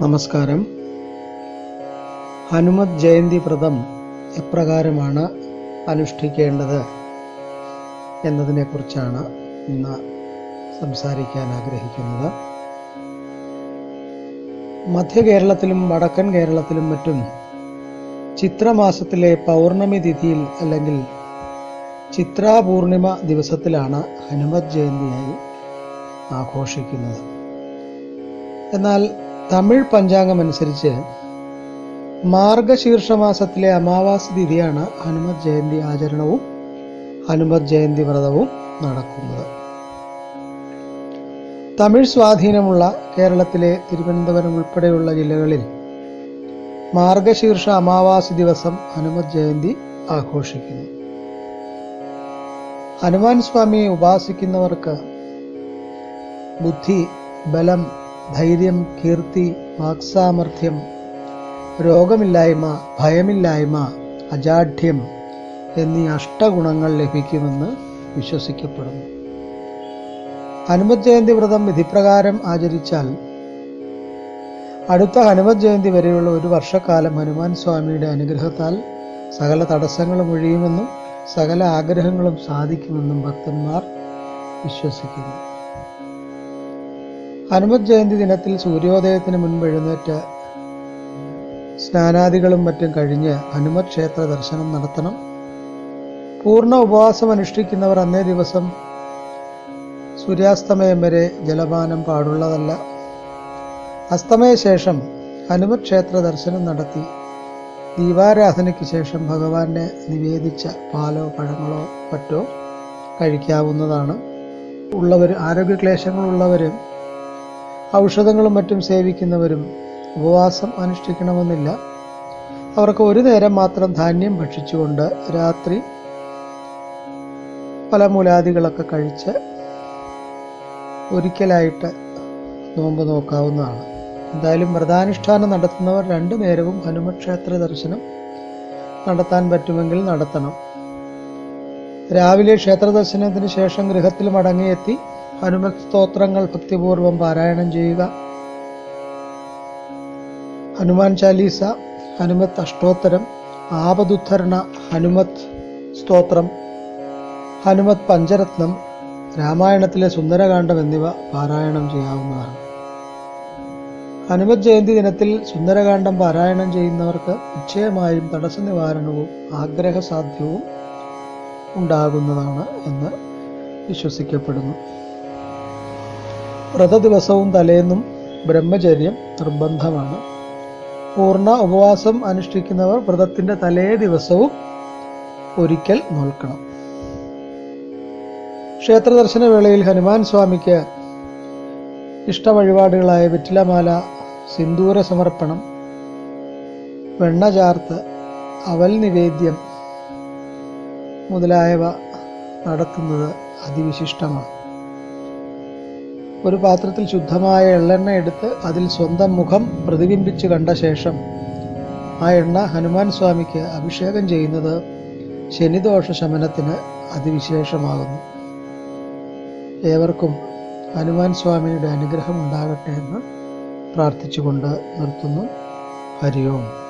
നമസ്കാരം. ഹനുമത് ജയന്തി വ്രതം എപ്രകാരമാണ് അനുഷ്ഠിക്കേണ്ടത് എന്നതിനെക്കുറിച്ചാണ് ഇന്ന് സംസാരിക്കാൻ ആഗ്രഹിക്കുന്നത്. മധ്യ കേരളത്തിലും വടക്കൻ കേരളത്തിലും മറ്റും ചിത്രമാസത്തിലെ പൗർണമി തിഥിയിൽ അല്ലെങ്കിൽ ചിത്രാപൂർണിമ ദിവസത്തിലാണ് ഹനുമത് ജയന്തിയായി ആഘോഷിക്കുന്നത്. എന്നാൽ തമിഴ് പഞ്ചാംഗം അനുസരിച്ച് മാർഗശീർഷ മാസത്തിലെ അമാവാസി തിഥിയാണ് ഹനുമത് ജയന്തി ആചരണവും ഹനുമത് ജയന്തി വ്രതവും നടക്കുന്നത്. തമിഴ് സ്വാധീനമുള്ള കേരളത്തിലെ തിരുവനന്തപുരം ഉൾപ്പെടെയുള്ള ജില്ലകളിൽ മാർഗശീർഷ അമാവാസി ദിവസം ഹനുമത് ജയന്തി ആഘോഷിക്കുന്നു. ഹനുമാൻ സ്വാമിയെ ഉപാസിക്കുന്നവർക്ക് ബുദ്ധി ബലം ധൈര്യം കീർത്തി വാക്സാമർഥ്യം രോഗമില്ലായ്മ ഭയമില്ലായ്മ അജാഠ്യം എന്നീ അഷ്ടഗുണങ്ങൾ ലഭിക്കുമെന്ന് വിശ്വസിക്കപ്പെടുന്നു. ഹനുമത് ജയന്തി വ്രതം വിധിപ്രകാരം ആചരിച്ചാൽ അടുത്ത ഹനുമത് ജയന്തി വരെയുള്ള ഒരു വർഷക്കാലം ഹനുമാൻ സ്വാമിയുടെ അനുഗ്രഹത്താൽ സകല തടസ്സങ്ങളും ഒഴിയുമെന്നും സകല ആഗ്രഹങ്ങളും സാധിക്കുമെന്നും ഭക്തന്മാർ വിശ്വസിക്കുന്നു. ഹനുമത് ജയന്തി ദിനത്തിൽ സൂര്യോദയത്തിന് മുൻപ് എഴുന്നേറ്റ് സ്നാനാദികളും മറ്റും കഴിഞ്ഞ് ഹനുമത് ക്ഷേത്ര ദർശനം നടത്തണം. പൂർണ ഉപവാസം അനുഷ്ഠിക്കുന്നവർ അന്നേ ദിവസം സൂര്യാസ്തമയം വരെ ജലപാനം പാടുള്ളതല്ല. അസ്തമയ ശേഷം ഹനുമത് ക്ഷേത്ര ദർശനം നടത്തി. ദീപാരാധനയ്ക്ക് ശേഷം ഭഗവാനെ നിവേദിച്ച പാലോ പഴങ്ങളോ മറ്റോ കഴിക്കാവുന്നതാണ്. ഉള്ളവർ ആരോഗ്യക്ലേശങ്ങളുള്ളവരും ഔഷധങ്ങളും മറ്റും സേവിക്കുന്നവരും ഉപവാസം അനുഷ്ഠിക്കണമെന്നില്ല. അവർക്ക് ഒരു നേരം മാത്രം ധാന്യം ഭക്ഷിച്ചുകൊണ്ട് രാത്രി ഫലമൂലാദികളൊക്കെ കഴിച്ച് ഒരിക്കലായിട്ട് നോമ്പ് നോക്കാവുന്നതാണ്. എന്തായാലും വ്രതാനുഷ്ഠാനം നടത്തുന്നവർ രണ്ടു നേരവും ഹനുമക്ഷേത്ര ദർശനം നടത്താൻ പറ്റുമെങ്കിൽ നടത്തണം. രാവിലെ ക്ഷേത്ര ദർശനത്തിന് ശേഷം ഗൃഹത്തിൽ മടങ്ങിയെത്തി ഹനുമത് സ്തോത്രങ്ങൾ ഭക്തിപൂർവം പാരായണം ചെയ്യുക. ഹനുമാൻ ചാലീസ ഹനുമത് അഷ്ടോത്തരം ആപതുദ്ധരണ ഹനുമത് സ്തോത്രം ഹനുമത് പഞ്ചരത്നം രാമായണത്തിലെ സുന്ദരകാന്ഡം എന്നിവ പാരായണം ചെയ്യാവുന്നതാണ്. ഹനുമത് ജയന്തി ദിനത്തിൽ സുന്ദരകാന്ഡം പാരായണം ചെയ്യുന്നവർക്ക് നിശ്ചയമായും തടസ്സ നിവാരണവും ആഗ്രഹസാധ്യവും ഉണ്ടാകുന്നതാണ് എന്ന് വിശ്വസിക്കപ്പെടുന്നു. വ്രത ദിവസവും തലേന്നും ബ്രഹ്മചര്യം നിർബന്ധമാണ്. പൂർണ ഉപവാസം അനുഷ്ഠിക്കുന്നവർ വ്രതത്തിന്റെ തലേ ദിവസവും ഒരിക്കൽ നോൽക്കണം. ക്ഷേത്ര ദർശന വേളയിൽ ഹനുമാൻ സ്വാമിക്ക് ഇഷ്ട വഴിപാടുകളായ വെറ്റിലമാല സിന്ദൂര സമർപ്പണം വെണ്ണ ചാർത്ത് അവൽ നിവേദ്യം മുതലായവ നടത്തുന്നത് അതിവിശിഷ്ടമാണ്. ഒരു പാത്രത്തിൽ ശുദ്ധമായ എള്ളെണ്ണ എടുത്ത് അതിൽ സ്വന്തം മുഖം പ്രതിബിംബിച്ച് കണ്ട ശേഷം ആ എണ്ണ ഹനുമാൻ സ്വാമിക്ക് അഭിഷേകം ചെയ്യുന്നത് ശനിദോഷ ശമനത്തിന് അതിവിശേഷമാകുന്നു. ഏവർക്കും ഹനുമാൻ സ്വാമിയുടെ അനുഗ്രഹം ഉണ്ടാകട്ടെ എന്ന് പ്രാർത്ഥിച്ചുകൊണ്ട് നിർത്തുന്നു. ഹരിയോം